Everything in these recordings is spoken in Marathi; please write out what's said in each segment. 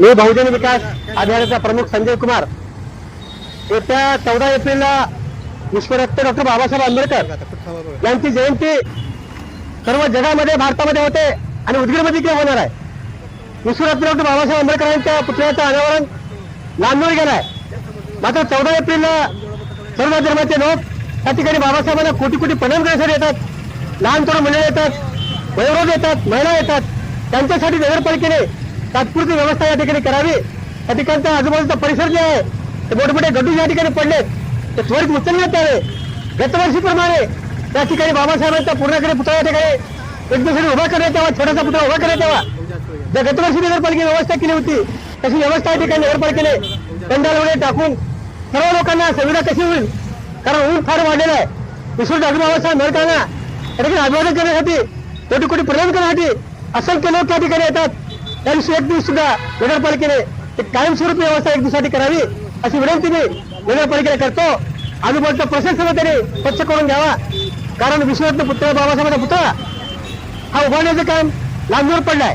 मी बहुजन विकास आघाडीचा प्रमुख संजय कुमार. येत्या चौदा एप्रिलला विश्वरत्न डॉक्टर बाबासाहेब आंबेडकर यांची जयंती सर्व जगामध्ये भारतामध्ये होते आणि उदगीरमध्ये किंवा होणार आहे. विश्वरत्न डॉक्टर बाबासाहेब आंबेडकरांच्या पुतळ्याचं अनावरण नांदूर गेलाय. मात्र चौदा एप्रिलला सर्व धर्माचे लोक त्या ठिकाणी बाबासाहेबांना कोटी कोटी प्रणाम करण्यासाठी येतात. लहान थोडं मुलं येतात वयोरोग येतात महिला येतात. त्यांच्यासाठी नगरपालिकेने तात्पुरती व्यवस्था या ठिकाणी करावी. या ठिकाणचा आजूबाजूचा परिसर जे आहे ते मोठमोठे गड्डू या ठिकाणी पडलेत. ते त्वरित उचलण्यात यावे. गतवर्षीप्रमाणे त्या ठिकाणी बाबासाहेबांचा पूर्णकडे पुतळा या ठिकाणी एक दिवसाने उभा करण्यात यावा छोटासा पुतळा उभा करण्यात यावा. ज्या गतवर्षी नगरपालिकेने व्यवस्था केली होती तशी व्यवस्था या ठिकाणी नगरपालिकेने पंडालमध्ये टाकून सर्व लोकांना सुविधा कशी होईल? कारण ऊन फार वाढलेलं आहे. विसरून डॉक्टर बाबासाहेब आंबेडकरांना. या ठिकाणी अभिवादन करण्यासाठी कोटी कोटी प्रदान करण्यासाठी असंख्य लोक त्या ठिकाणी येतात. त्या एक दिवस सुद्धा नगरपालिकेने एक कायमस्वरूपी व्यवस्था एक दिवसासाठी करावी अशी विनंती मी नगरपालिकेला करतो. आजूबाजूचा प्रशासन त्यांनी स्वच्छ करून घ्यावा. कारण विश्वरत्न पुतळा बाबासाहेबांचा पुतळा हा उभारण्याचं काम लांबवर पडलाय.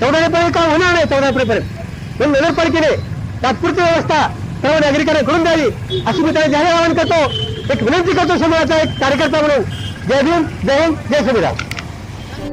चौदा काम होणार नाही चौदा एप्रिलपर्यंत म्हणून नगरपालिकेने तात्पुरती व्यवस्था सर्व नागरिकांना करून द्यावी अशी मी त्याला जाहीर आवाहन करतो. एक विनंती करतो समाजाचा एक कार्यकर्ता म्हणून. जय भीम जय हिंद जय संविधान.